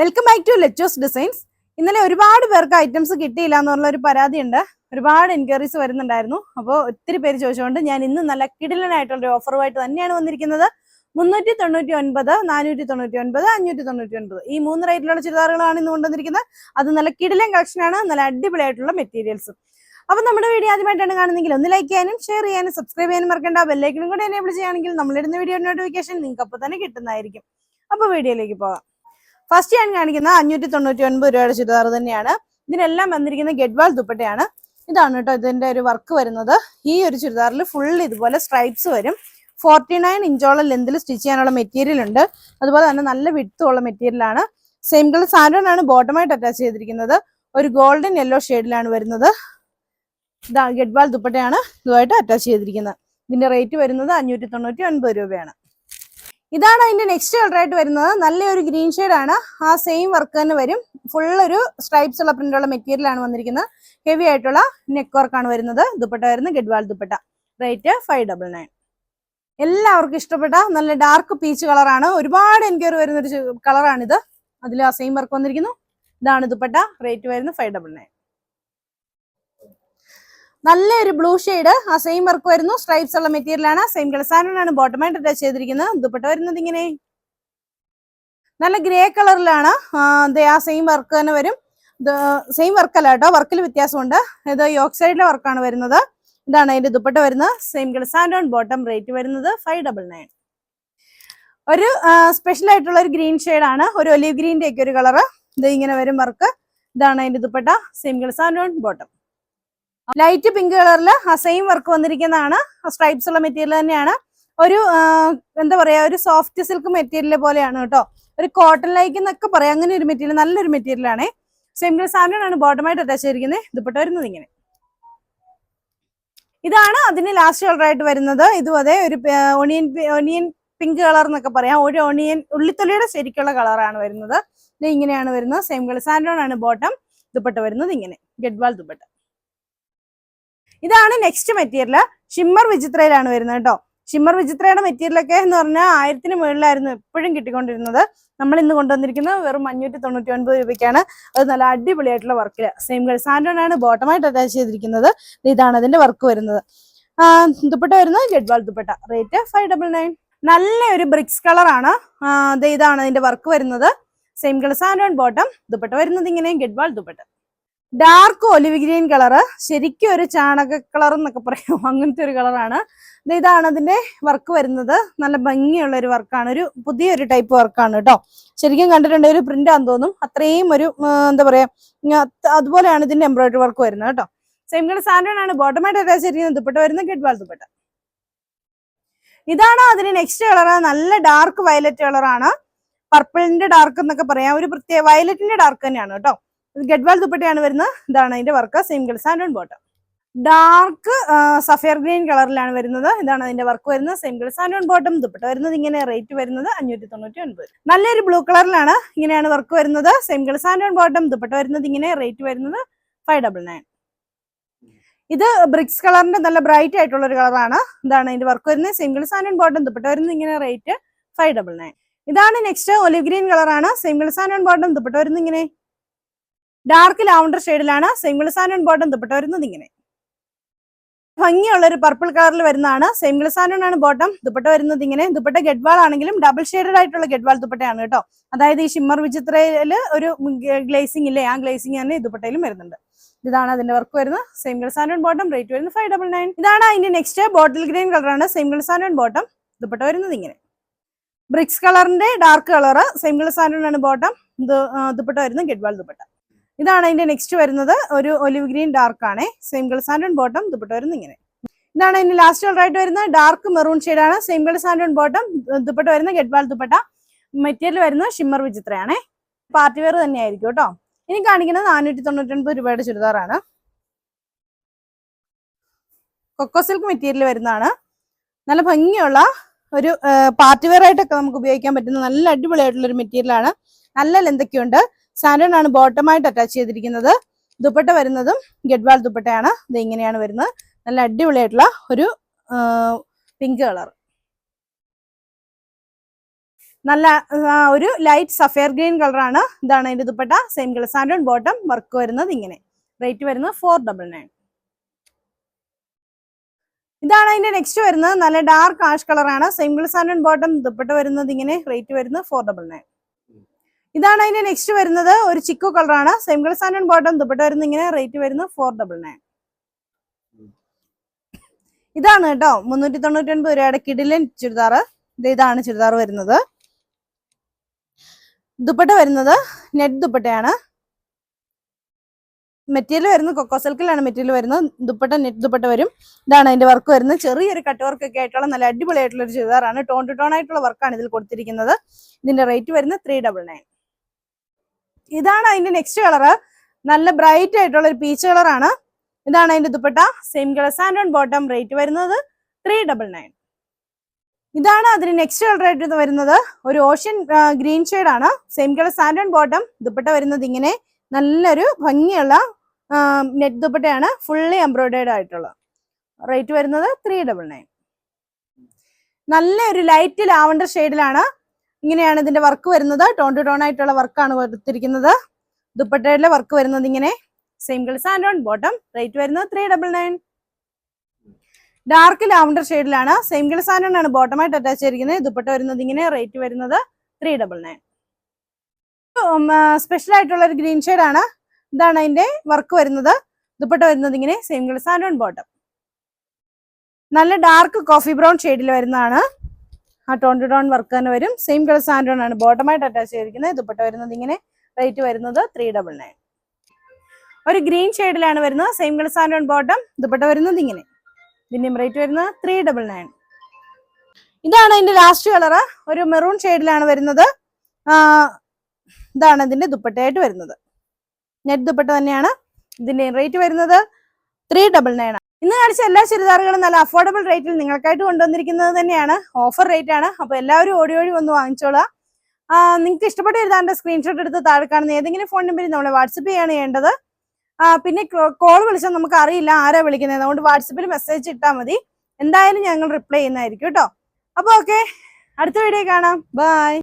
Welcome back to Letos designs ഇന്നലെ ഒരുപാട് പേർക്ക് ഐറ്റംസ് കിട്ടിയില്ല എന്നുള്ള ഒരു പരാതിയുണ്ട്. ഒരുപാട് എൻക്വയറീസ് വരുന്നുണ്ടായിരുന്നു. അപ്പോൾ ഒത്തിരി പേര് ചോദിച്ചുകൊണ്ട് ഞാൻ ഇന്ന് നല്ല കിടിലനായിട്ടുള്ള ഒരു ഓഫറുമായിട്ട് തന്നെയാണ് വന്നിരിക്കുന്നത്. മുന്നൂറ്റി തൊണ്ണൂറ്റി ഒൻപത് നാനൂറ്റി തൊണ്ണൂറ്റി ഒൻപത് അഞ്ഞൂറ്റി തൊണ്ണൂറ്റി ഒൻപത് ഈ മൂന്ന് റേറ്റിലുള്ള ചുരിദാറുകളാണ് ഇന്ന് കൊണ്ടുവന്നിരിക്കുന്നത്. അത് നല്ല കിടിലൻ കളക്ഷനാണ് നല്ല അടിപൊളിയായിട്ടുള്ള മെറ്റീരിയൽസും അപ്പൊ നമ്മുടെ വീഡിയോ ആദ്യമായിട്ടാണ് കാണുന്നെങ്കിൽ ഒന്ന് ലൈക്ക് ചെയ്യാനും ഷെയർ ചെയ്യാനും സബ്സ്ക്രൈബ് ചെയ്യാനും മറക്കേണ്ട. ബെല്ലൈക്കനും കൂടെ എനേബിൾ ചെയ്യുകയാണെങ്കിൽ നമ്മളിടുന്ന വീഡിയോ നോട്ടിഫിക്കേഷൻ നിങ്ങൾക്ക് അപ്പോൾ തന്നെ കിട്ടുന്നതായിരിക്കും. അപ്പോൾ വീഡിയോയിലേക്ക് പോകാം. ഫസ്റ്റ് ഞാൻ കാണിക്കുന്ന അഞ്ഞൂറ്റി തൊണ്ണൂറ്റി ഒൻപത് രൂപയുടെ ചുരിദാർ തന്നെയാണ്. ഇതിനെല്ലാം വന്നിരിക്കുന്ന ഗഡ്വാൾ ദുപ്പട്ടയാണ്. ഇതാണ് കേട്ടോ ഇതിന്റെ ഒരു വർക്ക് വരുന്നത്. ഈ ഒരു ചുരിദാറിൽ ഫുൾ ഇതുപോലെ സ്ട്രൈപ്സ് വരും. ഫോർട്ടി നയൻ ഇഞ്ചോളം ലെന്തിൽ സ്റ്റിച്ച് ചെയ്യാനുള്ള മെറ്റീരിയൽ ഉണ്ട്. അതുപോലെ തന്നെ നല്ല വിടുത്തുള്ള മെറ്റീരിയൽ ആണ്. സെയിം കളർ സാൻഡോൺ ആണ് ബോട്ടമായിട്ട് അറ്റാച്ച് ചെയ്തിരിക്കുന്നത്. ഒരു ഗോൾഡൻ യെല്ലോ ഷെയ്ഡിലാണ് വരുന്നത്. ഗഡ്വാൾ ദുപ്പട്ടയാണ് ഇതുമായിട്ട് അറ്റാച്ച് ചെയ്തിരിക്കുന്നത്. ഇതിന്റെ റേറ്റ് വരുന്നത് അഞ്ഞൂറ്റി തൊണ്ണൂറ്റി ഒൻപത് രൂപയാണ്. ഇതാണ് അതിന്റെ നെക്സ്റ്റ് കളർ ആയിട്ട് വരുന്നത്. നല്ലൊരു ഗ്രീൻ ആണ്. ആ സെയിം വർക്ക് തന്നെ വരും. ഫുൾ ഒരു സ്ട്രൈപ്സ് ഉള്ള പ്രിന്റ് ഉള്ള മെറ്റീരിയൽ ആണ് വന്നിരിക്കുന്നത്. ഹെവി ആയിട്ടുള്ള നെക്ക് വർക്കാണ് വരുന്നത്. ദുപ്പട്ട വരുന്നത് Gadwal dupatta. Rate five double nine എല്ലാവർക്കും ഇഷ്ടപ്പെട്ട നല്ല ഡാർക്ക് പീച്ച് കളറാണ് ഒരുപാട് എൻക്വയറി വരുന്ന ഒരു കളറാണിത് അതിൽ ആ സെയിം വർക്ക് വന്നിരിക്കുന്നു. ഇതാണ് ദുപ്പട്ട. റേറ്റ് വരുന്നത് ഫൈവ് ഡബിൾ നയൻ നല്ലൊരു ബ്ലൂ ഷെയ്ഡ് ആ സെയിം വർക്ക് വരുന്നു. സ്ട്രൈപ്സ് ഉള്ള മെറ്റീരിയൽ ആണ്. സെയിം കളർ സാധനമാണ് ബോട്ടമായിട്ട് അറ്റാച്ച് ചെയ്തിരിക്കുന്നത്. ദുപ്പട്ട വരുന്നത് ഇങ്ങനെ. നല്ല ഗ്രേ കളറിലാണ് ആ സെയിം വർക്ക് തന്നെ വരും. സെയിം വർക്ക് അല്ല കേട്ടോ. വർക്കിൽ വ്യത്യാസമുണ്ട്. ഇത് യോക്ക് സൈഡിലെ വർക്കാണ് വരുന്നത്. ഇതാണ് അതിന്റെ ദുപ്പട്ട വരുന്നത്. Same colour santoon bottom rate വരുന്നത്. ഫൈവ് ഡബിൾ നയൻ ഒരു സ്പെഷ്യൽ ആയിട്ടുള്ള ഒരു ഗ്രീൻ ആണ്. ഒരു ഒലിവ് ഗ്രീന്റെ ഒക്കെ ഒരു കളറ് ഇത് ഇങ്ങനെ വരും വർക്ക് ഇതാണ് അതിന്റെ dupatta. Same colour santoon bottom light pink കളറിൽ സെയിം വർക്ക് വന്നിരിക്കുന്നതാണ്. സ്ട്രൈപ്സ് ഉള്ള മെറ്റീരിയൽ തന്നെയാണ്. ഒരു എന്താ പറയാ ഒരു സോഫ്റ്റ് സിൽക്ക് മെറ്റീരിയൽ പോലെയാണ് കേട്ടോ. ഒരു കോട്ടൺ ലൈക്ക് എന്നൊക്കെ പറയാം. അങ്ങനെ ഒരു മെറ്റീരിയൽ നല്ലൊരു മെറ്റീരിയൽ ആണ്. സാധനമാണ് ആണ് ബോട്ടമായിട്ട് അറ്റാച്ച് ചെയ്തിരിക്കുന്നത് ദുപ്പട്ട വരുന്നത് ഇങ്ങനെ. ഇതാണ് അതിന് ലാസ്റ്റ് കളർ ആയിട്ട് വരുന്നത്. ഇതും അതെ ഒരു ഒണിയൻ ഒണിയൻ പിങ്ക് കളർ എന്നൊക്കെ പറയാം. ഒരു ഒണിയൻ ഉള്ളിത്തൊലിയുടെ ശരിക്കുള്ള കളറാണ് വരുന്നത്. ഇങ്ങനെയാണ് വരുന്നത്. സെയിം കളർ സാൻഡോൺ ആണ് ബോട്ടം ദുപ്പട്ട വരുന്നത് ഇങ്ങനെ. ഗഡ്വാൾ ദുപ്പട്ട ഇതാണ് നെക്സ്റ്റ് മെറ്റീരിയൽ ഷിമ്മർ വിചിത്രയിലാണ് വരുന്നത് കേട്ടോ. ഷിമ്മർ വിചിത്രയുടെ മെറ്റീരിയൽ ഒക്കെ എന്ന് പറഞ്ഞാൽ ആയിരത്തിന് മുകളിലായിരുന്നു എപ്പോഴും കിട്ടിക്കൊണ്ടിരുന്നത്. നമ്മൾ ഇന്ന് കൊണ്ടുവന്നിരിക്കുന്നത് വെറും അഞ്ഞൂറ്റി തൊണ്ണൂറ്റി ഒൻപത് രൂപയ്ക്കാണ്. അത് നല്ല അടിപൊളിയായിട്ടുള്ള വർക്കിൽ സെയിം കളർ സാൻഡോൺ ആണ് ബോട്ടമായിട്ട് അറ്റാച്ച് ചെയ്തിരിക്കുന്നത്. ഇതാണ് അതിന്റെ വർക്ക് വരുന്നത്. ദുപ്പട്ട വരുന്നത് Gadwal dupatta. Rate five double nine നല്ല ഒരു ബ്രിക്സ് കളറാണ് ഇതാണ് അതിന്റെ വർക്ക് വരുന്നത്. Same colour santoon bottom dupatta വരുന്നത് ഇങ്ങനെ Gadwal dupatta. Dark olive green colour ശരിക്കും ഒരു ചാണക കളർ എന്നൊക്കെ പറയും. അങ്ങനത്തെ ഒരു കളറാണ് ഇതാണ് അതിന്റെ വർക്ക് വരുന്നത്. നല്ല ഭംഗിയുള്ള ഒരു വർക്കാണ് ഒരു പുതിയൊരു ടൈപ്പ് വർക്കാണ് കേട്ടോ ശരിക്കും കണ്ടിട്ടുണ്ടെങ്കിൽ ഒരു പ്രിന്റ് ആണെന്ന് തോന്നും അത്രയും ഒരു എന്താ പറയാ അതുപോലെയാണ് ഇതിന്റെ എംബ്രോയിഡറി വർക്ക് വരുന്നത് കേട്ടോ സെയിം കളർ സാൻഡോൺ ആണ്. ബോട്ടമായിട്ട് അറ്റാച്ച് ചെയ്തിരിക്കുന്നത് ദുപ്പട്ട വരുന്നത് ഗഡ്വാൾ ദുപ്പട്ട. ഇതാണ് അതിന് നെക്സ്റ്റ് കളർ നല്ല ഡാർക്ക് വയലറ്റ് കളറാണ് പർപ്പിളിന്റെ ഡാർക്ക് എന്നൊക്കെ പറയാം. ഒരു പ്രത്യേക വയലറ്റിന്റെ ഡാർക്ക് തന്നെയാണ് കേട്ടോ ഗഡ്വാൾ ദുപ്പട്ടയാണ് വരുന്നത് ഇതാണ് അതിന്റെ work. Same santoon bottom dark sapphire green കളറിലാണ് വരുന്നത്. ഇതാണ് അതിന്റെ വർക്ക് വരുന്നത്. Same colour santoon bottom dupatta വരുന്നത്. ഇങ്ങനെ റേറ്റ് വരുന്നത് അഞ്ഞൂറ്റി തൊണ്ണൂറ്റി ഒൻപത് നല്ലൊരു ബ്ലൂ കളറിലാണ് ഇങ്ങനെയാണ് വർക്ക് വരുന്നത്. Same colour sand and bottom dupatta വരുന്നത്. ഇങ്ങനെ റേറ്റ് വരുന്നത് ഫൈവ് ഡബിൾ നയൻ ഇത് ബ്രിക്സ് കളറിന്റെ നല്ല ബ്രൈറ്റ് ആയിട്ടുള്ള ഒരു കളറാണ്. ഇതാണ് അതിന്റെ വർക്ക് വരുന്നത്. Same colour santoon bottom dupatta വരുന്നത്. ഇങ്ങനെ റേറ്റ് ഫൈവ് ഡബിൾ നയൻ ഇതാണ് നെക്സ്റ്റ് ഒലിവ് ഗ്രീൻ കളറാണ്. Same colour santoon bottom dupatta വരുന്നത്. ഇങ്ങനെ ഡാർക്ക് ലാവണ്ടർ ഷെയ്ഡിലാണ് സെയിം സാൻഡ് ബോട്ടം ദുപ്പട്ട വരുന്നത് ഇങ്ങനെ. ഭംഗിയുള്ള ഒരു പർപ്പിൾ കളറിൽ വരുന്നതാണ്. സെയിം ആണ് ബോട്ടം ദുപ്പട്ട വരുന്നത് ഇങ്ങനെ. ദുപ്പട്ട ഗഡ്വാൾ ആണെങ്കിലും ഡബിൾ ഷെയ്ഡഡ് ആയിട്ടുള്ള ഗഡ്വാൾ ദുപ്പട്ടയാണ് കേട്ടോ. അതായത് ഈ ഷിമ്മർ വിചിത്രയിൽ ഒരു ഗ്ലേസിംഗ് ഇല്ലേ? ആ ഗ്ലേസിംഗ് തന്നെ ദുപ്പട്ടയിലും വരുന്നുണ്ട്. ഇതാണ് അതിന്റെ വർക്ക് വരുന്നത്. സെയിം സാനോൺ ബോട്ടം റേറ്റ് വരുന്നത് ഫൈവ് ഡബിൾ നയൻ ഇതാണ് അതിന്റെ നെക്സ്റ്റ് ബോട്ടിൽ ഗ്രീൻ കളറാണ് സെയിം സാനോൺ ബോട്ടം ദുപ്പട്ട വരുന്നത് ഇങ്ങനെ. ബ്രിക്സ് കളറിന്റെ ഡാർക്ക് കളറ് സെയിം സാനോൺ ആണ് ബോട്ടം ദുപ്പട്ട വരുന്നത് ഗഡ്വാൾ ദുപ്പട്ട. ഇതാണ് അതിന്റെ നെക്സ്റ്റ് വരുന്നത്. ഒരു ഒലിവ് ഗ്രീൻ ഡാർക്ക് ആണ്. Colour sand and bottom dupatta വരുന്നത് ഇങ്ങനെ. ഇതാണ് അതിന്റെ ലാസ്റ്റ് കളർ ആയിട്ട് വരുന്നത്. Dark maroon same colour santoon bottom dupatta വരുന്ന ഗഡ്വാൾ ദുപ്പട്ട. മെറ്റീരിയൽ വരുന്ന ഷിമ്മർ വിചിത്രയാണ്. പാർട്ടി വെയർ തന്നെയായിരിക്കും കേട്ടോ. ഇനി കാണിക്കുന്നത് നാനൂറ്റി തൊണ്ണൂറ്റി ഒൻപത് രൂപയുടെ ചുരിദാറാണ്. കൊക്കോ സിൽക്ക് മെറ്റീരിയൽ വരുന്നതാണ്. നല്ല ഭംഗിയുള്ള ഒരു പാർട്ടി വെയർ ആയിട്ടൊക്കെ നമുക്ക് ഉപയോഗിക്കാൻ പറ്റുന്ന നല്ല അടിപൊളിയായിട്ടുള്ള ഒരു മെറ്റീരിയലാണ് നല്ല ലെന്തൊക്കെയുണ്ട് സാൻഡൺ ആണ് ബോട്ടമായിട്ട് അറ്റാച്ച് ചെയ്തിരിക്കുന്നത്. ദുപ്പട്ട വരുന്നതും ഗഡ്വാൾ ദുപ്പട്ടയാണ്. ഇത് ഇങ്ങനെയാണ് വരുന്നത്. നല്ല അടിപൊളിയായിട്ടുള്ള ഒരു പിങ്ക് കളർ. നല്ല ഒരു ലൈറ്റ് സഫയർ ഗ്രീൻ കളറാണ് ഇതാണ് അതിന്റെ dupatta. Same colour santoon bottom work വരുന്നത് ഇങ്ങനെ. റേറ്റ് വരുന്നത് ഫോർ ഡബിൾ നയൻ ഇതാണ് അതിന്റെ നെക്സ്റ്റ് വരുന്നത്. നല്ല ഡാർക്ക് ആഷ് കളറാണ് same colour santoon bottom dupatta വരുന്നത് ഇങ്ങനെ. റേറ്റ് വരുന്നത് ഫോർ ഡബിൾ നയൻ ഇതാണ് അതിന്റെ നെക്സ്റ്റ് വരുന്നത്. ഒരു ചിക്കു കളറാണ് കളർ സാൻഡോൺ ബോട്ടം ദുപ്പട്ട വരുന്ന ഇങ്ങനെ റേറ്റ് വരുന്നത് ഫോർ ഡബിൾ നയൻ ഇതാണ് കേട്ടോ. മുന്നൂറ്റി തൊണ്ണൂറ്റി ഒൻപത് രൂപയുടെ കിടിലൻ ചുരിദാർ ഇതാണ് ചുരിദാർ വരുന്നത്. ദുപ്പട്ട വരുന്നത് നെറ്റ് ദുപ്പട്ടയാണ്. മെറ്റീരിയൽ വരുന്നത് കൊക്കോ സിൽക്കിലാണ് മെറ്റീരിയൽ വരുന്നത്. ദുപ്പട്ട നെറ്റ് ദുപ്പട്ട വരും. ഇതാണ് അതിന്റെ വർക്ക് വരുന്നത്. ചെറിയൊരു കട്ട് വർക്ക് ഒക്കെ ആയിട്ടുള്ള നല്ല അടിപൊളിയായിട്ടുള്ള ഒരു ചുരിദാറാണ്. ടോൺ ടു ടോൺ ആയിട്ടുള്ള വർക്കാണ് ഇതിൽ കൊടുത്തിരിക്കുന്നത്. ഇതിന്റെ റേറ്റ് വരുന്നത് ത്രീ ഡബിൾ നയൻ ഇതാണ് അതിന്റെ നെക്സ്റ്റ് കളറ് നല്ല ബ്രൈറ്റ് ആയിട്ടുള്ള ഒരു പീച്ച് കളറാണ് ഇതാണ് അതിന്റെ dupatta. Same colour sand on bottom rate വരുന്നത് ത്രീ ഡബിൾ നയൻ ഇതാണ് അതിന് നെക്സ്റ്റ് കളർ ആയിട്ട് വരുന്നത്. ഒരു ഓഷ്യൻ ഗ്രീൻ ആണ്. Same colour sand on bottom dupatta വരുന്നത് ഇങ്ങനെ നല്ലൊരു ഭംഗിയുള്ള നെറ്റ് ദുപ്പട്ടയാണ്. ഫുള്ളി എംബ്രോയിഡേഡ് ആയിട്ടുള്ള. റേറ്റ് വരുന്നത് ത്രീ ഡബിൾ നയൻ നല്ലൊരു ലൈറ്റ് ലാവണ്ടർ ഷെയ്ഡിലാണ് ഇങ്ങനെയാണ് ഇതിന്റെ വർക്ക് വരുന്നത്. ടോൺ ടു ടോൺ ആയിട്ടുള്ള വർക്കാണ് കൊടുത്തിരിക്കുന്നത്. ദുപ്പട്ടയുടെ വർക്ക് വരുന്നത് ഇങ്ങനെ. Same colour santoon bottom rate വരുന്നത് three double nine dark lavender ഷെയ്ഡിലാണ് കളർ സാൻഡ് ആണ്. ബോട്ടമായിട്ട് അറ്റാച്ച് ചെയ്തിരിക്കുന്നത്. ദുപ്പട്ട വരുന്നത് ഇങ്ങനെ. റേറ്റ് വരുന്നത് ത്രീ ഡബിൾ നയൻ സ്പെഷ്യൽ ആയിട്ടുള്ള ഒരു ഗ്രീൻ ആണ്. ഇതാണ് അതിന്റെ വർക്ക് വരുന്നത്. ദുപ്പട്ട വരുന്നത് ഇങ്ങനെ. Same colour sand on bottom നല്ല ഡാർക്ക് കോഫി ബ്രൗൺ ഷെയ്ഡിൽ വരുന്നതാണ്. ആ ടോൺ ടു ടോൺ വർക്ക് തന്നെ വരും. സെയിം കളർ സാൻഡ്രോൺ ഓൺ ആണ് ബോട്ടമായിട്ട് അറ്റാച്ച് ചെയ്തിരിക്കുന്നത്. ദുപ്പട്ട വരുന്നത് ഇങ്ങനെ റേറ്റ് വരുന്നത് ത്രീ ഡബിൾ നയൻ ഒരു ഗ്രീൻ ഷെയ്ഡിലാണ് വരുന്നത്. Same colour സാൻഡ്രോൺ on bottom dupatta വരുന്നത് ഇങ്ങനെ. ഇതിന്റെയും റേറ്റ് വരുന്നത് ത്രീ ഡബിൾ നയൻ ഇതാണ് ഇതിന്റെ ലാസ്റ്റ് കളർ ഒരു മെറൂൺ ഷെയ്ഡിലാണ് വരുന്നത്. ഇതാണ് ഇതിന്റെ ദുപ്പട്ടയായിട്ട് വരുന്നത്. നെറ്റ് ദുപ്പട്ട തന്നെയാണ്. ഇതിന്റെ റേറ്റ് വരുന്നത് ത്രീ ഡബിൾ നയൻ ഇന്ന് കാണിച്ച എല്ലാ ചുരിദാറുകളും നല്ല അഫോർഡബിൾ റേറ്റിൽ നിങ്ങൾക്കായിട്ട് കൊണ്ടുവന്നിരിക്കുന്നത് തന്നെയാണ്. ഓഫർ റേറ്റ് ആണ്. അപ്പോൾ എല്ലാവരും ഓടി ഓടി വന്ന് വാങ്ങിച്ചോളാം നിങ്ങൾക്ക് ഇഷ്ടപ്പെട്ട എഴുതാന്റെ സ്ക്രീൻഷോട്ട് എടുത്ത് താഴെ കാണുന്ന ഏതെങ്കിലും ഫോൺ നമ്പറിൽ നമ്മൾ വാട്സപ്പ് ചെയ്യാണ് ചെയ്യേണ്ടത്. പിന്നെ കോൾ വിളിച്ചാൽ നമുക്ക് അറിയില്ല ആരാ വിളിക്കുന്നത്. അതുകൊണ്ട് വാട്സപ്പിൽ മെസ്സേജ് ഇട്ടാൽ മതി. എന്തായാലും ഞങ്ങൾ റിപ്ലൈ ചെയ്യുന്നതായിരിക്കും കേട്ടോ. അപ്പോൾ ഓക്കെ അടുത്ത വീഡിയോ കാണാം. ബൈ